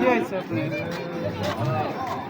কি হয়েছে আপনার